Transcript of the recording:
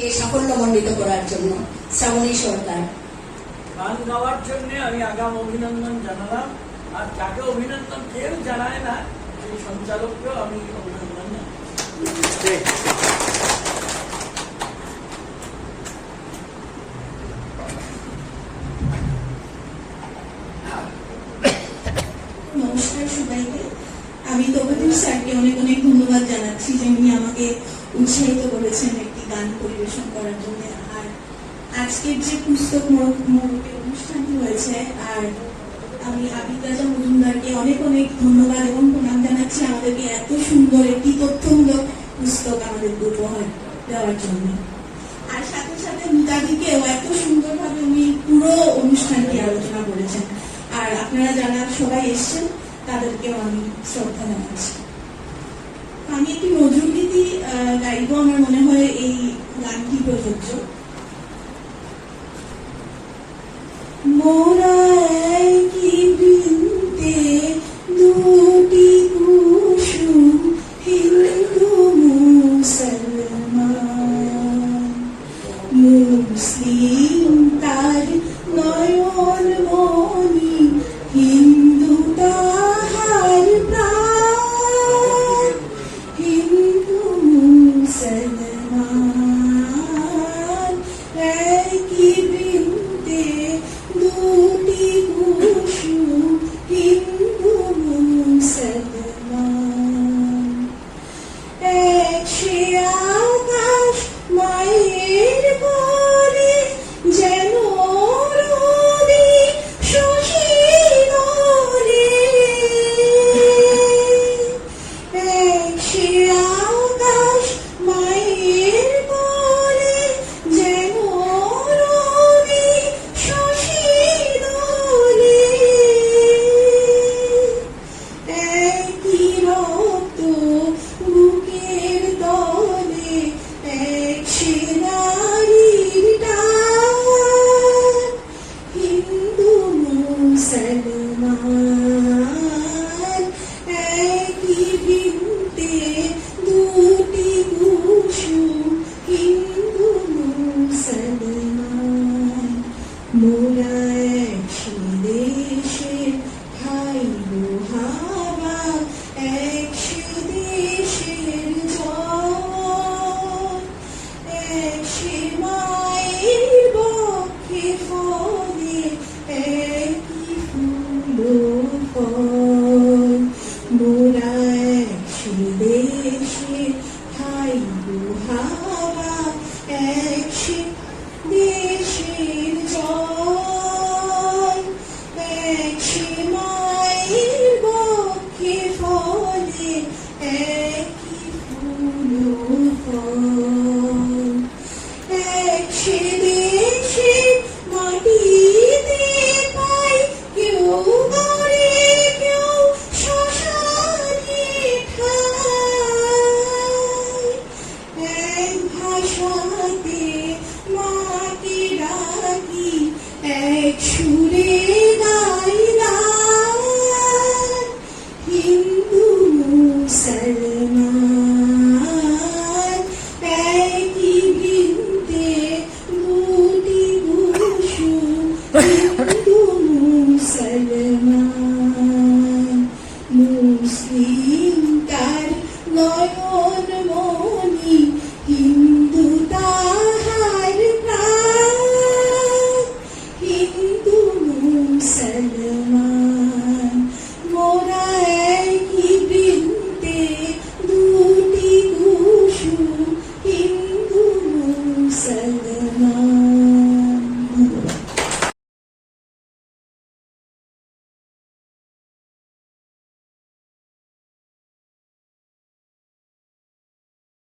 কে সাফল্যমণ্ডিত করার জন্য। শ্রাবণী সরকার গান গাওয়ার জন্য আমি আগাম অভিনন্দন জানালাম। আর যাকে অভিনন্দন কেউ জানায় না সেই সঞ্চালককেও আমি অভিনন্দন নমস্কার সবাইকে। আমি তবুদুল স্যারকে অনেক অনেক ধন্যবাদ জানাচ্ছি যে উনি আমাকে উৎসাহিত করেছেন। গান পরিবেশন করার জন্য। আর আজকের যে পুস্তক মোড়কের অনুষ্ঠানটি হয়েছে আর আমি আবিদ রাজা মজুমদারকে অনেক অনেক ধন্যবাদ এবং প্রণাম জানাচ্ছি। আমাদেরকে এত সুন্দর একটি তথ্যমূলক পুস্তক আমাদেরকে উপহার দেওয়ার জন্য। আর সাথে সাথে মিতাদিকেও এত সুন্দরভাবে উনি পুরো অনুষ্ঠানটি আলোচনা করেছেন। আর আপনারা যারা সবাই এসেছেন তাদেরকেও আমি শ্রদ্ধা জানাচ্ছি। আমি একটি নজরুলগীতি আহ, গাইবো আমার মনে হয় এই গানটি প্রযোজ্য মোরা বৃন্তে দুটি কুসুম হিন্দু মুসলমান মুসলিম তার নয়ন মনি মোরা এক সে দেশের ভাই হাওয়া এক সে দেশের জল এক সে মায়ের বক্ষে ফলে একই ফুল ফল মোরা এক দেশের ভাই দেশের জল এক সে মায়ের বক্ষে ফল সলমান একই বৃন্দে দুটি কুসুম হিন্দু মুসলমান মুসলিম তার নয়ন